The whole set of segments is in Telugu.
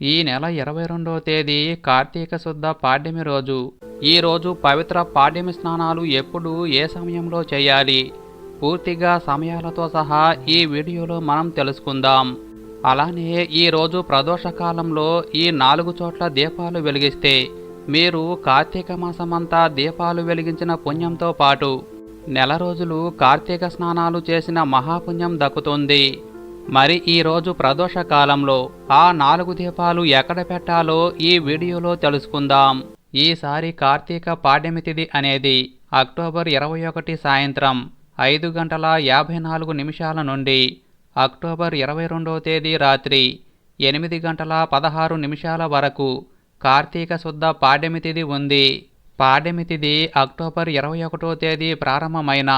ఈ నెల ఇరవై రెండవ తేదీ కార్తీక శుద్ధ పాడ్యమి రోజు. ఈ రోజు పవిత్ర పాడ్యమి స్నానాలు ఎప్పుడు ఏ సమయంలో చేయాలి? పూర్తిగా సమయాలతో సహా ఈ వీడియోలో మనం తెలుసుకుందాం. అలానే ఈరోజు ప్రదోషకాలంలో ఈ నాలుగు చోట్ల దీపాలు వెలిగిస్తే మీరు కార్తీక మాసమంతా దీపాలు వెలిగించిన పుణ్యంతో పాటు నెల రోజులు కార్తీక స్నానాలు చేసిన మహాపుణ్యం దక్కుతుంది. మరి ఈరోజు ప్రదోష కాలంలో ఆ నాలుగు దీపాలు ఎక్కడ పెట్టాలో ఈ వీడియోలో తెలుసుకుందాం. ఈసారి కార్తీక పాడ్యమి తిథి అనేది అక్టోబర్ ఇరవై ఒకటి సాయంత్రం ఐదు గంటల యాభై నాలుగు నిమిషాల నుండి అక్టోబర్ ఇరవై రెండవ తేదీ రాత్రి ఎనిమిది గంటల పదహారు నిమిషాల వరకు కార్తీక శుద్ధ పాడ్యమి తిథి ఉంది. పాడ్యమి తిథి అక్టోబర్ ఇరవై ఒకటో తేదీ ప్రారంభమైన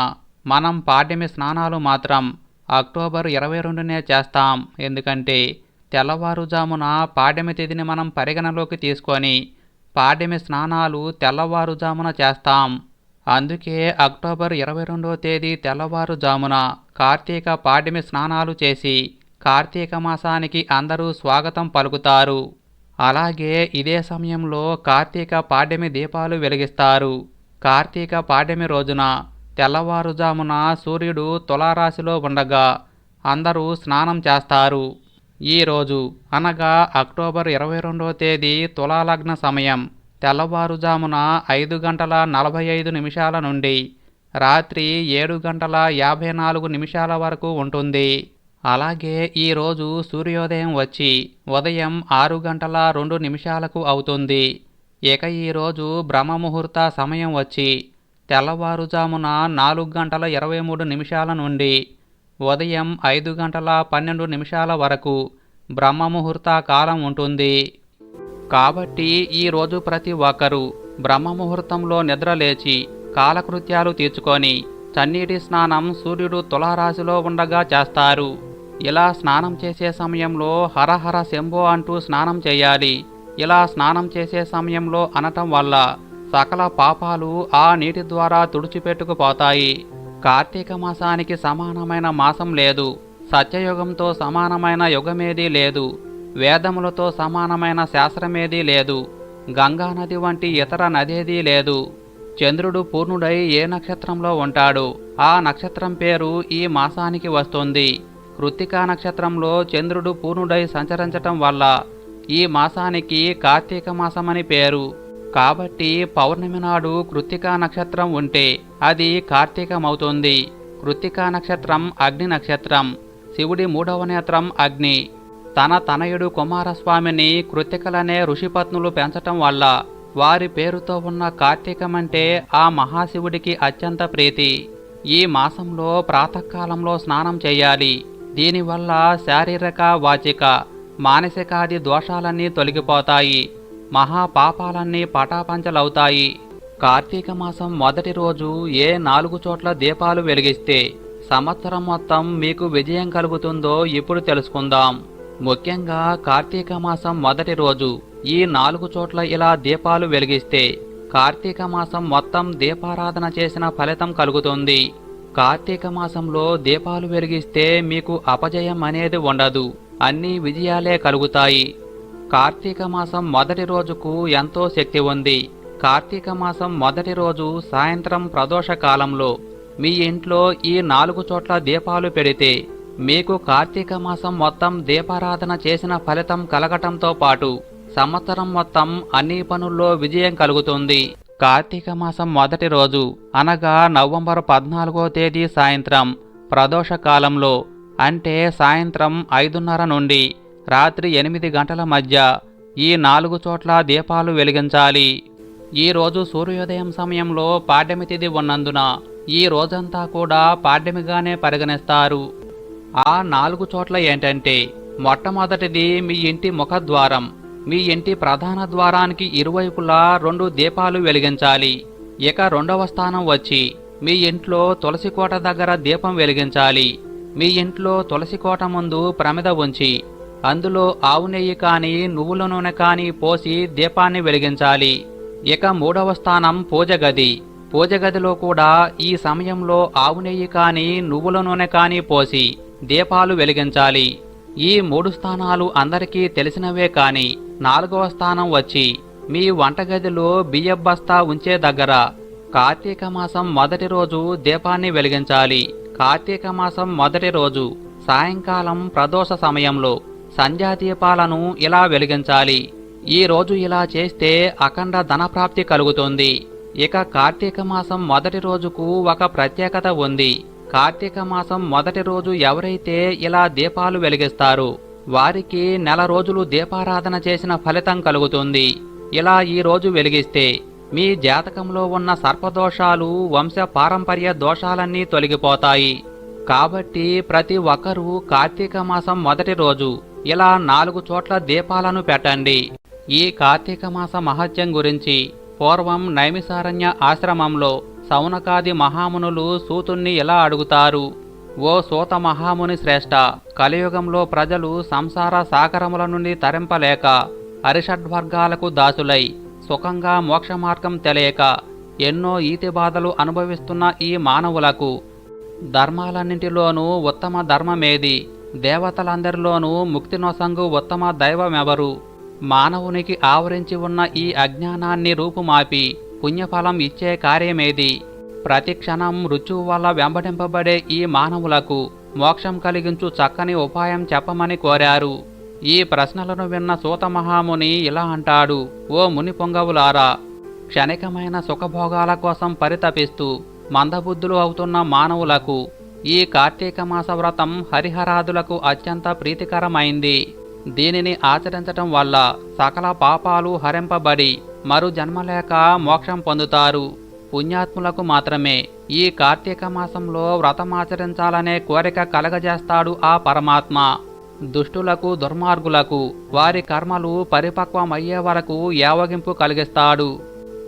మనం పాడ్యమి స్నానాలు మాత్రం అక్టోబర్ ఇరవై రెండునే చేస్తాం. ఎందుకంటే తెల్లవారుజామున పాడ్యమి తిథిని మనం పరిగణలోకి తీసుకొని పాడ్యమి స్నానాలు తెల్లవారుజామున చేస్తాం. అందుకే అక్టోబర్ ఇరవై రెండవ తేదీ తెల్లవారుజామున కార్తీక పాడ్యమి స్నానాలు చేసి కార్తీక మాసానికి అందరూ స్వాగతం పలుకుతారు. అలాగే ఇదే సమయంలో కార్తీక పాడ్యమి దీపాలు వెలిగిస్తారు. కార్తీక పాడ్యమి రోజున తెల్లవారుజామున సూర్యుడు తులారాశిలో ఉండగా అందరూ స్నానం చేస్తారు. ఈరోజు అనగా అక్టోబర్ ఇరవై రెండవ తేదీ తులాలగ్న సమయం. తెల్లవారుజామున ఐదు గంటల నలభై ఐదు నిమిషాల నుండి రాత్రి ఏడు గంటల యాభై నాలుగు నిమిషాల వరకు ఉంటుంది. అలాగే ఈరోజు సూర్యోదయం వచ్చి ఉదయం ఆరు గంటల రెండు నిమిషాలకు అవుతుంది. ఇక ఈరోజు బ్రహ్మముహూర్త సమయం వచ్చి తెల్లవారుజామున నాలుగు గంటల ఇరవై మూడు నిమిషాల నుండి ఉదయం ఐదు గంటల పన్నెండు నిమిషాల వరకు బ్రహ్మముహూర్త కాలం ఉంటుంది. కాబట్టి ఈరోజు ప్రతి ఒక్కరూ బ్రహ్మముహూర్తంలో నిద్ర లేచి కాలకృత్యాలు తీర్చుకొని చన్నీటి స్నానం సూర్యుడు తులారాశిలో ఉండగా చేస్తారు. ఇలా స్నానం చేసే సమయంలో హరహర శంభో అంటూ స్నానం చేయాలి. ఇలా స్నానం చేసే సమయంలో అనటం వల్ల సకల పాపాలు ఆ నీటి ద్వారా తుడిచిపెట్టుకుపోతాయి. కార్తీక మాసానికి సమానమైన మాసం లేదు. సత్యయుగంతో సమానమైన యుగమేదీ లేదు. వేదములతో సమానమైన శాస్త్రమేదీ లేదు. గంగా నది వంటి ఇతర నదేదీ లేదు. చంద్రుడు పూర్ణుడై ఏ నక్షత్రంలో ఉంటాడు? ఆ నక్షత్రం పేరు ఈ మాసానికి వస్తుంది. కృత్తికా నక్షత్రంలో చంద్రుడు పూర్ణుడై సంచరించటం వల్ల ఈ మాసానికి కార్తీక మాసమని పేరు. కాబట్టి పౌర్ణమి నాడు కృత్తికా నక్షత్రం ఉంటే అది కార్తీకమవుతుంది. కృత్తికా నక్షత్రం అగ్ని నక్షత్రం. శివుడి మూడవ నేత్రం అగ్ని. తన తనయుడు కుమారస్వామిని కృత్తికలనే ఋషిపత్నులు పెంచటం వల్ల వారి పేరుతో ఉన్న కార్తీకమంటే ఆ మహాశివుడికి అత్యంత ప్రీతి. ఈ మాసంలో ప్రాతకాలంలో స్నానం చేయాలి. దీనివల్ల శారీరక వాచిక మానసికాది దోషాలన్నీ తొలగిపోతాయి. మహాపాపాలన్నీ పటాపంచలవుతాయి. కార్తీక మాసం మొదటి రోజు ఏ నాలుగు చోట్ల దీపాలు వెలిగిస్తే సంవత్సరం మొత్తం మీకు విజయం కలుగుతుందో ఇప్పుడు తెలుసుకుందాం. ముఖ్యంగా కార్తీక మాసం మొదటి రోజు ఈ నాలుగు చోట్ల ఇలా దీపాలు వెలిగిస్తే కార్తీక మాసం మొత్తం దీపారాధన చేసిన ఫలితం కలుగుతుంది. కార్తీక మాసంలో దీపాలు వెలిగిస్తే మీకు అపజయం అనేది ఉండదు. అన్ని విజయాలే కలుగుతాయి. కార్తీక మాసం మొదటి రోజుకు ఎంతో శక్తి ఉంది. కార్తీక మాసం మొదటి రోజు సాయంత్రం ప్రదోష కాలంలో మీ ఇంట్లో ఈ నాలుగు చోట్ల దీపాలు పెడితే మీకు కార్తీక మాసం మొత్తం దీపారాధన చేసిన ఫలితం కలగటంతో పాటు సంవత్సరం మొత్తం అన్ని పనుల్లో విజయం కలుగుతుంది. కార్తీక మాసం మొదటి రోజు అనగా నవంబర్ పద్నాలుగో తేదీ సాయంత్రం ప్రదోష కాలంలో అంటే సాయంత్రం ఐదున్నర నుండి రాత్రి ఎనిమిది గంటల మధ్య ఈ నాలుగు చోట్ల దీపాలు వెలిగించాలి. ఈరోజు సూర్యోదయం సమయంలో పాడ్యమి తిథి ఉన్నందున ఈ రోజంతా కూడా పాడ్యమిగానే పరిగణిస్తారు. ఆ నాలుగు చోట్ల ఏంటంటే మొట్టమొదటిది మీ ఇంటి ముఖద్వారం. మీ ఇంటి ప్రధాన ద్వారానికి ఇరువైపులా రెండు దీపాలు వెలిగించాలి. ఇక రెండవ స్థానం వచ్చి మీ ఇంట్లో తులసి కోట దగ్గర దీపం వెలిగించాలి. మీ ఇంట్లో తులసి కోట ముందు ప్రమిద ఉంచి అందులో ఆవు నెయ్యి కానీ నువ్వుల నూనె కానీ పోసి దీపాన్ని వెలిగించాలి. ఇక మూడవ స్థానం పూజ గది పూజ గదిలో కూడా ఈ సమయంలో ఆవు నెయ్యి కానీ నువ్వుల నూనె కానీ పోసి దీపాలు వెలిగించాలి. ఈ మూడు స్థానాలు అందరికీ తెలిసినవే కాని నాలుగవ స్థానం వచ్చి మీ వంటగదిలో బియ్యం బస్తా ఉంచే దగ్గర కార్తీక మాసం మొదటి రోజు దీపాన్ని వెలిగించాలి. కార్తీక మాసం మొదటి రోజు సాయంకాలం ప్రదోష సమయంలో సంధ్యా దీపాలను ఇలా వెలిగించాలి. ఈ రోజు ఇలా చేస్తే అఖండ ధనప్రాప్తి కలుగుతుంది. ఇక కార్తీక మాసం మొదటి రోజుకు ఒక ప్రత్యేకత ఉంది. కార్తీక మాసం మొదటి రోజు ఎవరైతే ఇలా దీపాలు వెలిగిస్తారు వారికి నెల రోజులు దీపారాధన చేసిన ఫలితం కలుగుతుంది. ఇలా ఈ రోజు వెలిగిస్తే మీ జాతకంలో ఉన్న సర్పదోషాలు వంశ పారంపర్య దోషాలన్నీ తొలగిపోతాయి. కాబట్టి ప్రతి ఒక్కరూ కార్తీక మాసం మొదటి రోజు ఇలా నాలుగు చోట్ల దీపాలను పెట్టండి. ఈ కార్తీక మాస మహత్యం గురించి పూర్వం నైమిసారణ్య ఆశ్రమంలో సౌనకాది మహామునులు సూతుణ్ణి ఇలా అడుగుతారు? ఓ సూత మహాముని శ్రేష్ఠ కలియుగంలో ప్రజలు సంసార సాగరముల నుండి తరింపలేక అరిషడ్వర్గాలకు దాసులై సుఖంగా మోక్ష మార్గం తెలియక ఎన్నో ఈతి బాధలు అనుభవిస్తున్న ఈ మానవులకు ధర్మాలన్నింటిలోనూ ఉత్తమ ధర్మమేది? దేవతలందరిలోనూ ముక్తి నొసంగు ఉత్తమ దైవమెవరు? మానవునికి ఆవరించి ఉన్న ఈ అజ్ఞానాన్ని రూపుమాపి పుణ్యఫలం ఇచ్చే కార్యమేది? ప్రతి క్షణం రుచువు వల్ల వెంబడింపబడే ఈ మానవులకు మోక్షం కలిగించు చక్కని ఉపాయం చెప్పమని కోరారు. ఈ ప్రశ్నలను విన్న సూత మహాముని ఇలా అంటాడు ఓ ముని పొంగవులారా క్షణికమైన సుఖభోగాల కోసం పరితపిస్తూ మందబుద్ధులు అవుతున్న మానవులకు ఈ కార్తీక మాస వ్రతం హరిహరాదులకు అత్యంత ప్రీతికరమైంది. దీనిని ఆచరించటం వల్ల సకల పాపాలు హరింపబడి మరు జన్మలేక మోక్షం పొందుతారు. పుణ్యాత్ములకు మాత్రమే ఈ కార్తీక మాసంలో వ్రతమాచరించాలనే కోరిక కలగజేస్తాడు ఆ పరమాత్మ. దుష్టులకు దుర్మార్గులకు వారి కర్మలు పరిపక్వమయ్యే వరకు యావగింపు కలిగిస్తాడు.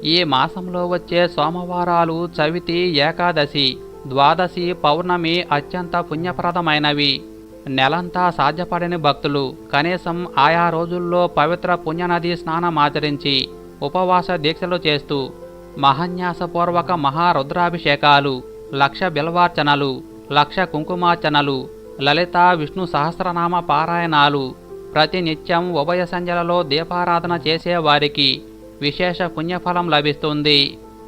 ఈ మాసంలో వచ్చే సోమవారాలు చవితి ఏకాదశి. ద్వాదశి పౌర్ణమి అత్యంత పుణ్యప్రదమైనవి. నెలంతా సాధ్యపడని భక్తులు కనీసం ఆయా రోజుల్లో పవిత్ర పుణ్యనది స్నానమాచరించి ఉపవాస దీక్షలు చేస్తూ మహాన్యాసపూర్వక మహారుద్రాభిషేకాలు లక్ష బిల్వార్చనలు లక్ష కుంకుమార్చనలు లలిత విష్ణు సహస్రనామ పారాయణాలు ప్రతినిత్యం ఉభయ సంధ్యలలో దీపారాధన చేసేవారికి విశేష పుణ్యఫలం లభిస్తుంది.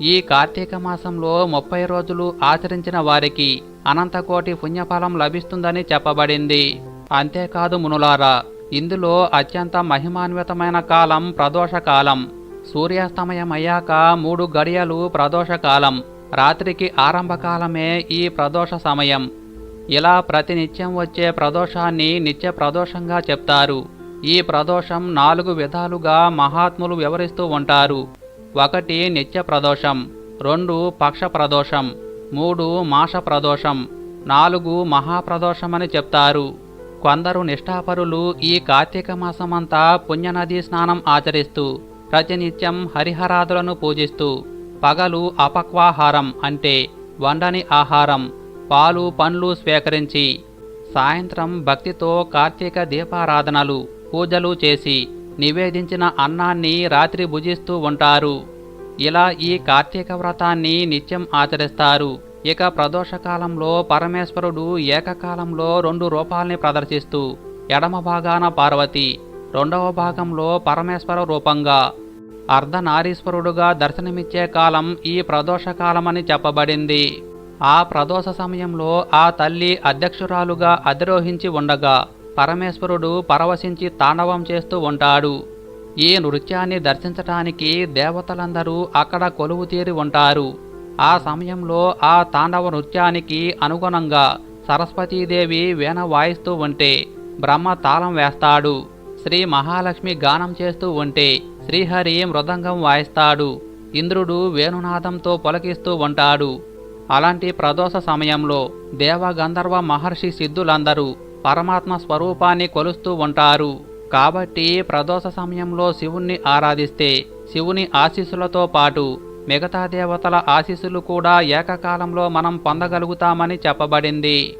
ఈ కార్తీక మాసంలో ముప్పై రోజులు ఆచరించిన వారికి అనంతకోటి పుణ్యఫలం లభిస్తుందని చెప్పబడింది. అంతేకాదు మునులారా ఇందులో అత్యంత మహిమాన్వితమైన కాలం ప్రదోషకాలం. సూర్యాస్తమయమయ్యాక మూడు గడియలు ప్రదోషకాలం. రాత్రికి ఆరంభకాలమే ఈ ప్రదోష సమయం. ఇలా ప్రతినిత్యం వచ్చే ప్రదోషాన్ని నిత్య ప్రదోషంగా చెప్తారు. ఈ ప్రదోషం నాలుగు విధాలుగా మహాత్ములు వివరిస్తూ ఉంటారు. ఒకటి నిత్య ప్రదోషం రెండు పక్ష ప్రదోషం మూడు మాస ప్రదోషం నాలుగు మహాప్రదోషమని చెప్తారు. కొందరు నిష్ఠాపరులు ఈ కార్తీక మాసమంతా పుణ్యనదీ స్నానం ఆచరిస్తూ ప్రతినిత్యం హరిహరాదులను పూజిస్తూ పగలు అపక్వాహారం అంటే వండని ఆహారం పాలు పండ్లు స్వీకరించి సాయంత్రం భక్తితో కార్తీక దీపారాధనలు పూజలు చేసి నివేదించిన అన్నాన్ని రాత్రి భుజిస్తూ ఉంటారు. ఇలా ఈ కార్తీక వ్రతాన్ని నిత్యం ఆచరిస్తారు. ఇక ప్రదోషకాలంలో పరమేశ్వరుడు ఏకకాలంలో రెండు రూపాల్ని ప్రదర్శిస్తూ ఎడమ భాగాన పార్వతి రెండవ భాగంలో పరమేశ్వర రూపంగా అర్ధనారీశ్వరుడుగా దర్శనమిచ్చే కాలం ఈ ప్రదోషకాలమని చెప్పబడింది. ఆ ప్రదోష సమయంలో ఆ తల్లి అధ్యక్షురాలుగా అధిరోహించి ఉండగా పరమేశ్వరుడు పరవశించి తాండవం చేస్తూ ఉంటాడు. ఈ నృత్యాన్ని దర్శించటానికి దేవతలందరూ అక్కడ కొలువు తీరి ఉంటారు. ఆ సమయంలో ఆ తాండవ నృత్యానికి అనుగుణంగా సరస్వతీదేవి వీణ వాయిస్తూ ఉంటే బ్రహ్మ తాళం వేస్తాడు. శ్రీ మహాలక్ష్మి గానం చేస్తూ ఉంటే శ్రీహరి మృదంగం వాయిస్తాడు. ఇంద్రుడు వేణునాదంతో పొలకిస్తూ ఉంటాడు. అలాంటి ప్రదోష సమయంలో దేవగంధర్వ మహర్షి సిద్ధులందరూ పరమాత్మ స్వరూపాన్ని కొలుస్తూ ఉంటారు. కాబట్టి ప్రదోష సమయంలో శివుణ్ణి ఆరాధిస్తే శివుని ఆశీస్సులతో పాటు మిగతా దేవతల ఆశీస్సులు కూడా ఏకకాలంలో మనం పొందగలుగుతామని చెప్పబడింది.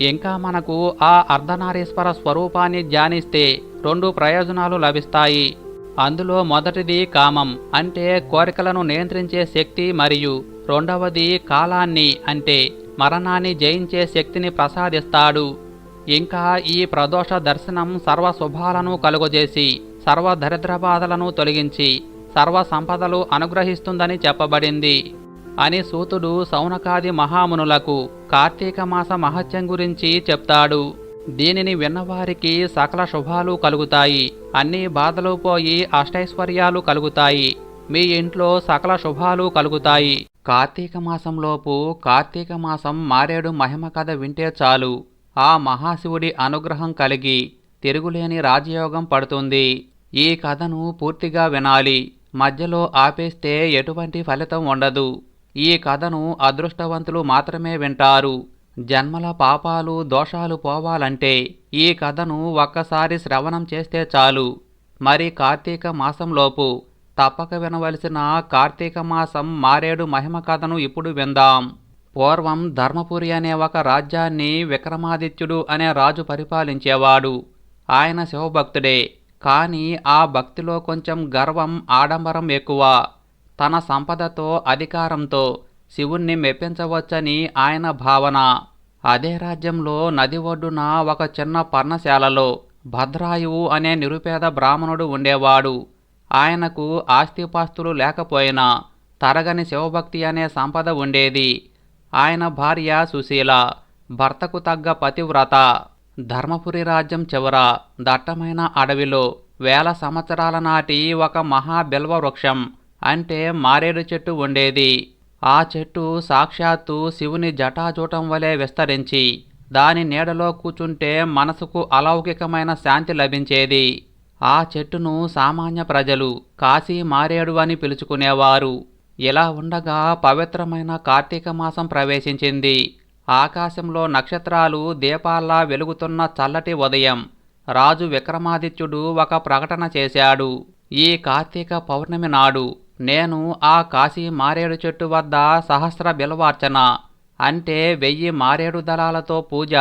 ఇంకా మనకు ఆ అర్ధనారీశ్వర స్వరూపాన్ని ధ్యానిస్తే రెండు ప్రయోజనాలు లభిస్తాయి. అందులో మొదటిది కామం అంటే కోరికలను నియంత్రించే శక్తి మరియు రెండవది కాలాన్ని అంటే మరణాన్ని జయించే శక్తిని ప్రసాదిస్తాడు. ఇంకా ఈ ప్రదోష దర్శనం సర్వ శుభాలను కలుగజేసి సర్వ దరిద్ర బాధలను తొలగించి సర్వ సంపదలు అనుగ్రహిస్తుందని చెప్పబడింది. అని సూతుడు సౌనకాది మహామునులకు కార్తీక మాస మహత్యం గురించి చెప్తాడు. దీనిని విన్నవారికి సకల శుభాలు కలుగుతాయి. అన్ని బాధలు పోయి అష్టైశ్వర్యాలు కలుగుతాయి. మీ ఇంట్లో సకల శుభాలు కలుగుతాయి. కార్తీక మాసంలోపు కార్తీక మాసం మారేడు మహిమ కథ వింటే చాలు. ఆ మహాశివుడి అనుగ్రహం కలిగి తిరుగులేని రాజయోగం పడుతుంది. ఈ కథను పూర్తిగా వినాలి. మధ్యలో ఆపేస్తే ఎటువంటి ఫలితం ఉండదు. ఈ కథను అదృష్టవంతులు మాత్రమే వింటారు. జన్మల పాపాలు దోషాలు పోవాలంటే ఈ కథను ఒక్కసారి శ్రవణం చేస్తే చాలు. మరి కార్తీక మాసంలోపు తప్పక వినవలసిన కార్తీక మాసం మారేడు మహిమ కథను ఇప్పుడు విందాం. పూర్వం ధర్మపురి అనే ఒక రాజ్యాన్ని విక్రమాదిత్యుడు అనే రాజు పరిపాలించేవాడు. ఆయన శివభక్తుడే. కానీ ఆ భక్తిలో కొంచెం గర్వం ఆడంబరం ఎక్కువ. తన సంపదతో అధికారంతో శివుణ్ణి మెప్పించవచ్చని ఆయన భావన. అదే రాజ్యంలో నది ఒడ్డున ఒక చిన్న పర్ణశాలలో భద్రాయువు అనే నిరుపేద బ్రాహ్మణుడు ఉండేవాడు. ఆయనకు ఆస్తిపాస్తులు లేకపోయినా తరగని శివభక్తి అనే సంపద ఉండేది. ఆయన భార్య సుశీల భర్తకు తగ్గ పతివ్రత ధర్మపురి రాజ్యం చివర దట్టమైన అడవిలో వేల సంవత్సరాల నాటి ఒక మహాబిల్వ వృక్షం అంటే మారేడు చెట్టు ఉండేది. ఆ చెట్టు సాక్షాత్తు శివుని జటాజూటం వలె విస్తరించి దాని నీడలో కూచుంటే మనసుకు అలౌకికమైన శాంతి లభించేది. ఆ చెట్టును సామాన్య ప్రజలు కాశీ మారేడు అని పిలుచుకునేవారు. ఇలా ఉండగా పవిత్రమైన కార్తీక మాసం ప్రవేశించింది. ఆకాశంలో నక్షత్రాలు దీపాల్లా వెలుగుతున్న చల్లటి ఉదయం. రాజు విక్రమాదిత్యుడు ఒక ప్రకటన చేశాడు. ఈ కార్తీక పౌర్ణమి నాడు నేను ఆ కాశీ మారేడు చెట్టు వద్ద సహస్ర బిలవార్చన అంటే వెయ్యి మారేడు దళాలతో పూజ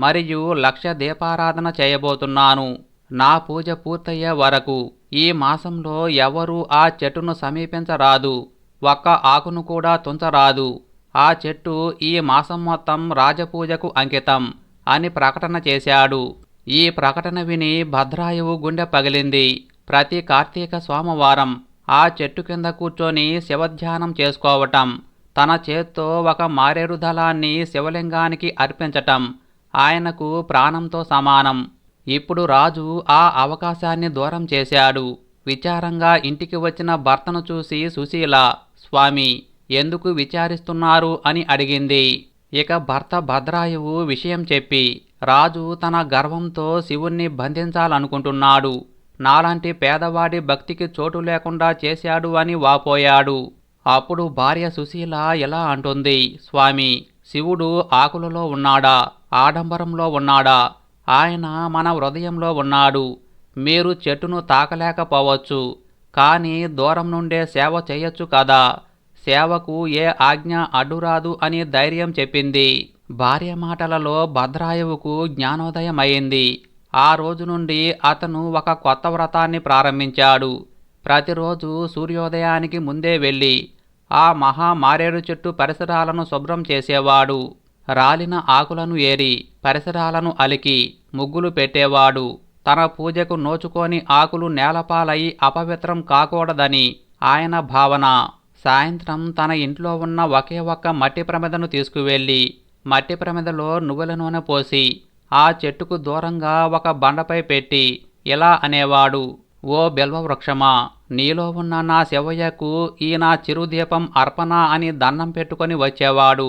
మరియు లక్ష దీపారాధన చేయబోతున్నాను. నా పూజ పూర్తయ్యే వరకు ఈ మాసంలో ఎవరూ ఆ చెట్టును సమీపించరాదు. ఒక్క ఆకును కూడా తుంచరాదు. ఆ చెట్టు ఈ మాసం మొత్తం రాజపూజకు అంకితం అని ప్రకటన చేశాడు. ఈ ప్రకటన విని భద్రాయువు గుండె పగిలింది. ప్రతి కార్తీక సోమవారం ఆ చెట్టు కింద కూర్చొని శివధ్యానం చేసుకోవటం తన చేత్తో ఒక మారేడు దళాన్ని శివలింగానికి అర్పించటం ఆయనకు ప్రాణంతో సమానం. ఇప్పుడు రాజు ఆ అవకాశాన్ని దూరం చేశాడు. విచారంగా ఇంటికి వచ్చిన భర్తను చూసి సుశీల స్వామి ఎందుకు విచారిస్తున్నారు? అని అడిగింది. ఇక భర్త భద్రాయువు విషయం చెప్పి రాజు తన గర్వంతో శివుణ్ణి బంధించాలనుకుంటున్నాడు. నాలాంటి పేదవాడి భక్తికి చోటు లేకుండా చేశాడు అని వాపోయాడు. అప్పుడు భార్య సుశీల ఎలా అంటుంది స్వామి శివుడు ఆకులలో ఉన్నాడా? ఆడంబరంలో ఉన్నాడా? ఆయన మన హృదయంలో ఉన్నాడు. మీరు చెట్టును తాకలేకపోవచ్చు కానీ దూరం నుండే సేవ చేయొచ్చు కదా. సేవకు ఏ ఆజ్ఞ అడ్డురాదు అని ధైర్యం చెప్పింది. భార్య మాటలలో భద్రాయువుకు జ్ఞానోదయం అయింది ఆ రోజు నుండి అతను ఒక కొత్త వ్రతాన్ని ప్రారంభించాడు. ప్రతిరోజు సూర్యోదయానికి ముందే వెళ్ళి ఆ మహా మారేడు చెట్టు పరిసరాలను శుభ్రం చేసేవాడు. రాలిన ఆకులను ఏరి పరిసరాలను అలికి ముగ్గులు పెట్టేవాడు. తన పూజకు నోచుకొని ఆకులు నేలపాలై అపవిత్రం కాకూడదని ఆయన భావన. సాయంత్రం తన ఇంట్లో ఉన్న ఒకే ఒక్క మట్టి ప్రమిదను తీసుకువెళ్ళి మట్టి ప్రమిదలో నువ్వుల నూనె పోసి ఆ చెట్టుకు దూరంగా ఒక బండపై పెట్టి ఇలా అనేవాడు ఓ బిల్వవృక్షమా నీలో ఉన్న నా శివయ్యకు ఈ నా చిరుదీపం అర్పణ అని దండం పెట్టుకొని వచ్చేవాడు.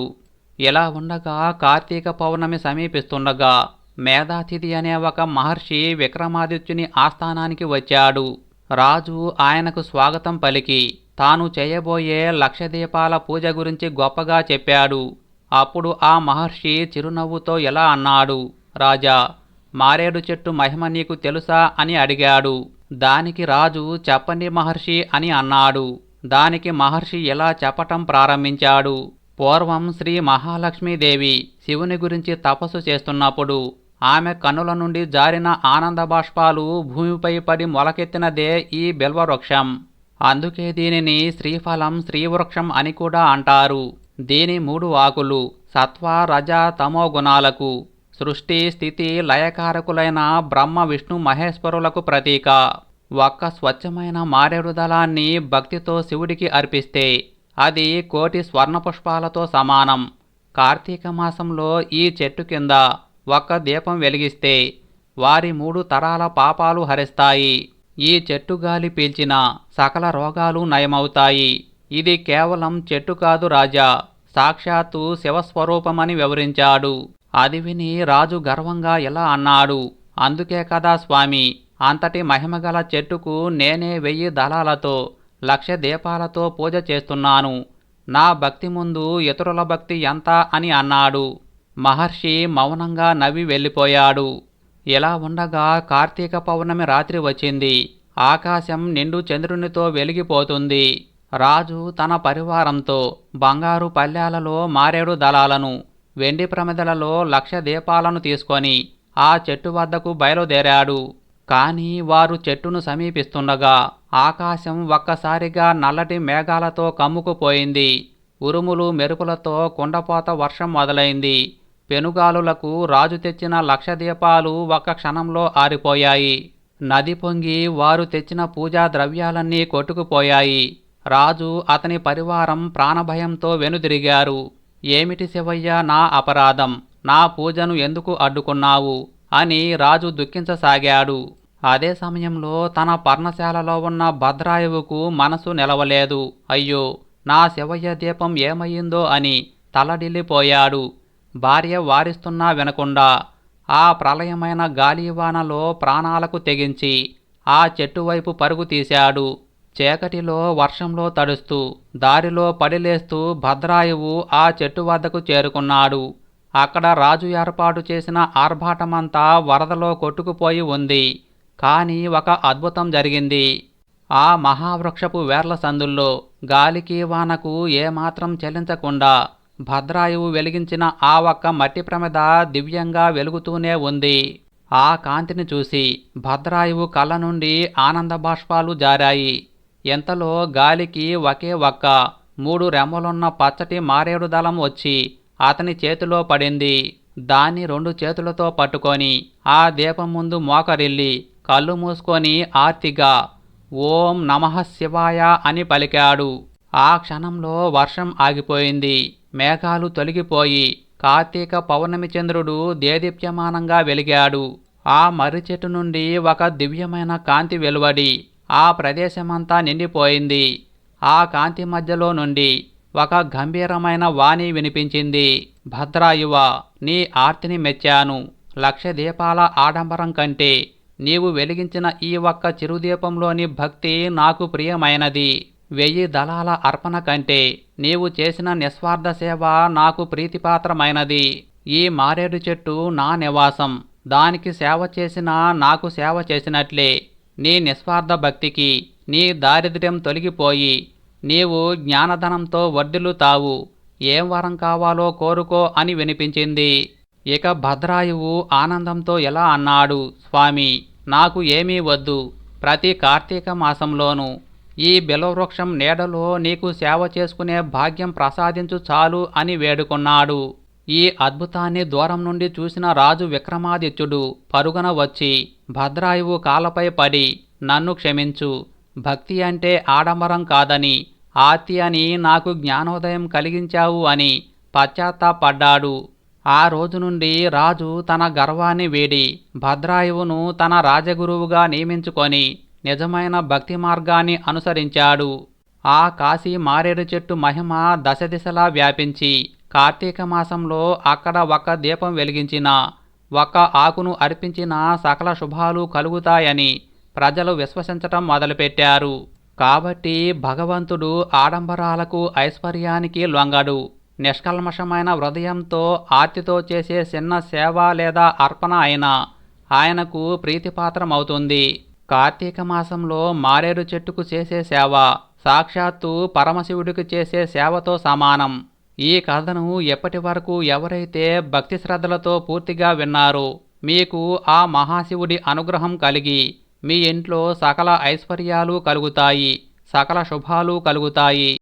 ఇలా ఉండగా కార్తీక పౌర్ణమి సమీపిస్తుండగా మేధాతిథి అనే ఒక మహర్షి విక్రమాదిత్యుని ఆస్థానానికి వచ్చాడు. రాజు ఆయనకు స్వాగతం పలికి. తాను చేయబోయే లక్షదీపాల పూజ గురించి గొప్పగా చెప్పాడు. అప్పుడు ఆ మహర్షి చిరునవ్వుతో ఎలా అన్నాడు. రాజా మారేడు చెట్టు మహిమ నీకు తెలుసా అని అడిగాడు. దానికి రాజు చెప్పండి మహర్షి అని అన్నాడు. దానికి మహర్షి ఎలా చెప్పటం ప్రారంభించాడు. పూర్వం శ్రీ మహాలక్ష్మీదేవి శివుని గురించి తపస్సు చేస్తున్నప్పుడు ఆమె కన్నుల నుండి జారిన ఆనంద బాష్పాలు భూమిపై పడి మొలకెత్తినదే ఈ బిల్వవృక్షం. అందుకే దీనిని శ్రీఫలం శ్రీవృక్షం అని కూడా అంటారు. దీని మూడు ఆకులు సత్వ రజ తమో గుణాలకు సృష్టి స్థితి లయకారకులైన బ్రహ్మ విష్ణు మహేశ్వరులకు ప్రతీక. ఒక్క స్వచ్ఛమైన మారేడు దళాన్ని భక్తితో శివుడికి అర్పిస్తే అది కోటి స్వర్ణ పుష్పాలతో సమానం. కార్తీక మాసంలో ఈ చెట్టు కింద ఒక్క దీపం వెలిగిస్తే వారి మూడు తరాల పాపాలు హరిస్తాయి. ఈ చెట్టు గాలి పీల్చిన సకల రోగాలు నయమవుతాయి. ఇది కేవలం చెట్టు కాదు రాజా సాక్షాత్తు శివస్వరూపమని వివరించాడు. అది విని రాజు గర్వంగా ఇలా అన్నాడు. అందుకే కదా స్వామి అంతటి మహిమగల చెట్టుకు నేనే వెయ్యి దళాలతో లక్ష దీపాలతో పూజ చేస్తున్నాను. నా భక్తి ముందు ఇతరుల భక్తి ఎంత అని అన్నాడు. మహర్షి మౌనంగా నవ్వి వెళ్ళిపోయాడు. ఇలా ఉండగా కార్తీక పౌర్ణమి రాత్రి వచ్చింది. ఆకాశం నిండు చంద్రునితో వెలిగిపోతుంది. రాజు తన పరివారంతో బంగారు పల్లెలలో మారేడు దళాలను వెండి ప్రమిదలలో లక్ష దీపాలను తీసుకొని ఆ చెట్టు వద్దకు బయలుదేరాడు. కానీ వారు చెట్టును సమీపిస్తుండగా ఆకాశం ఒక్కసారిగా నల్లటి మేఘాలతో కమ్ముకుపోయింది. ఉరుములు మెరుపులతో కుండపోత వర్షం మొదలైంది. పెనుగాలులకు రాజు తెచ్చిన లక్ష దీపాలు ఒక్క క్షణంలో ఆరిపోయాయి. నది పొంగి వారు తెచ్చిన పూజా ద్రవ్యాలన్నీ కొట్టుకుపోయాయి. రాజు అతని పరివారం ప్రాణభయంతో వెనుదిరిగారు. ఏమిటి శివయ్య నా అపరాధం? నా పూజను ఎందుకు అడ్డుకున్నావు అని రాజు దుఃఖించసాగాడు. అదే సమయంలో తన పర్ణశాలలో ఉన్న భద్రాయువుకు మనసు నిలవలేదు. అయ్యో నా శివయ్య దీపం ఏమయ్యిందో అని తలడిల్లిపోయాడు. భార్య వారిస్తున్నా వినకుండా ఆ ప్రళయమైన గాలివానలో ప్రాణాలకు తెగించి ఆ చెట్టు వైపు పరుగు తీశాడు. చీకటిలో వర్షంలో తడుస్తూ దారిలో పడిలేస్తూ భద్రాయువు ఆ చెట్టు వద్దకు చేరుకున్నాడు. అక్కడ రాజు ఏర్పాటు చేసిన ఆర్భాటమంతా వరదలో కొట్టుకుపోయి ఉంది. కానీ ఒక అద్భుతం జరిగింది. ఆ మహావృక్షపు వేర్ల సందుల్లో గాలికి వానకు ఏమాత్రం చెల్లించకుండా భద్రాయువు వెలిగించిన ఆ ఒక్క మట్టి ప్రమిద దివ్యంగా వెలుగుతూనే ఉంది. ఆ కాంతిని చూసి భద్రాయువు కళ్ళ నుండి ఆనంద బాష్పాలు జారాయి. ఎంతలో గాలికి ఒకే ఒక్క మూడు రెమ్మలున్న పచ్చటి మారేడు దళం వచ్చి అతని చేతిలో పడింది. దాన్ని రెండు చేతులతో పట్టుకొని ఆ దీపం ముందు మోకరిల్లి కళ్ళు మూసుకొని ఆర్తిగా ఓం నమః శివాయ అని పలికాడు. ఆ క్షణంలో వర్షం ఆగిపోయింది. మేఘాలు తొలగిపోయి కార్తీక పౌర్ణమి చంద్రుడు దేదీప్యమానంగా వెలిగాడు. ఆ మర్రి చెట్టు నుండి ఒక దివ్యమైన కాంతి వెలువడి ఆ ప్రదేశమంతా నిండిపోయింది. ఆ కాంతి మధ్యలో నుండి ఒక గంభీరమైన వాణి వినిపించింది. భద్రాయువ నీ ఆర్తిని మెచ్చాను. లక్ష దీపాల ఆడంబరం కంటే నీవు వెలిగించిన ఈ ఒక్క చిరుదీపంలోని భక్తి నాకు ప్రియమైనది. వెయ్యి దళాల అర్పణ కంటే నీవు చేసిన నిస్వార్థ సేవ నాకు ప్రీతిపాత్రమైనది. ఈ మారేడు చెట్టు నా నివాసం. దానికి సేవ చేసిన నాకు సేవ చేసినట్లే. నీ నిస్వార్థ భక్తికి నీ దారిద్ర్యం తొలగిపోయి నీవు జ్ఞానధనంతో వర్ధిల్లుతావు. ఏం వరం కావాలో కోరుకో అని వినిపించింది. ఇక భద్రాయువు ఆనందంతో ఎలా అన్నాడు స్వామి నాకు ఏమీ వద్దు. ప్రతి కార్తీక మాసంలోనూ ఈ బిలవృక్షం నీడలో నీకు సేవ చేసుకునే భాగ్యం ప్రసాదించు చాలు అని వేడుకున్నాడు. ఈ అద్భుతాన్ని దూరం నుండి చూసిన రాజు విక్రమాదిత్యుడు పరుగున వచ్చి భద్రాయువు కాలపై పడి నన్ను క్షమించు. భక్తి అంటే ఆడంబరం కాదని ఆర్తి అని నాకు జ్ఞానోదయం కలిగించావు అని పశ్చాత్తాపడ్డాడు. ఆ రోజు నుండి రాజు తన గర్వాన్ని వీడి భద్రాయువును తన రాజగురువుగా నియమించుకొని నిజమైన భక్తి మార్గాన్ని అనుసరించాడు. ఆ కాశీ మారేడు చెట్టు మహిమ దశ దిశలా వ్యాపించి కార్తీక మాసంలో అక్కడ ఒక దీపం వెలిగించిన ఒక ఆకును అర్పించిన సకల శుభాలు కలుగుతాయని ప్రజలు విశ్వసించటం మొదలుపెట్టారు. కాబట్టి భగవంతుడు ఆడంబరాలకు ఐశ్వర్యానికి లొంగడు. నిష్కల్మషమైన హృదయంతో ఆర్తితో చేసే చిన్న సేవ లేదా అర్పణ అయినా ఆయనకు ప్రీతిపాత్రమవుతుంది. కార్తీక మాసంలో మారేడు చెట్టుకు చేసే సేవ సాక్షాత్తు పరమశివుడికి చేసే సేవతో సమానం. ఈ కథను ఎప్పటి వరకు ఎవరైతే భక్తి శ్రద్ధలతో పూర్తిగా విన్నారో మీకు ఆ మహాశివుడి అనుగ్రహం కలిగి మీ ఇంట్లో సకల ఐశ్వర్యాలు కలుగుతాయి సకల శుభాలు కలుగుతాయి.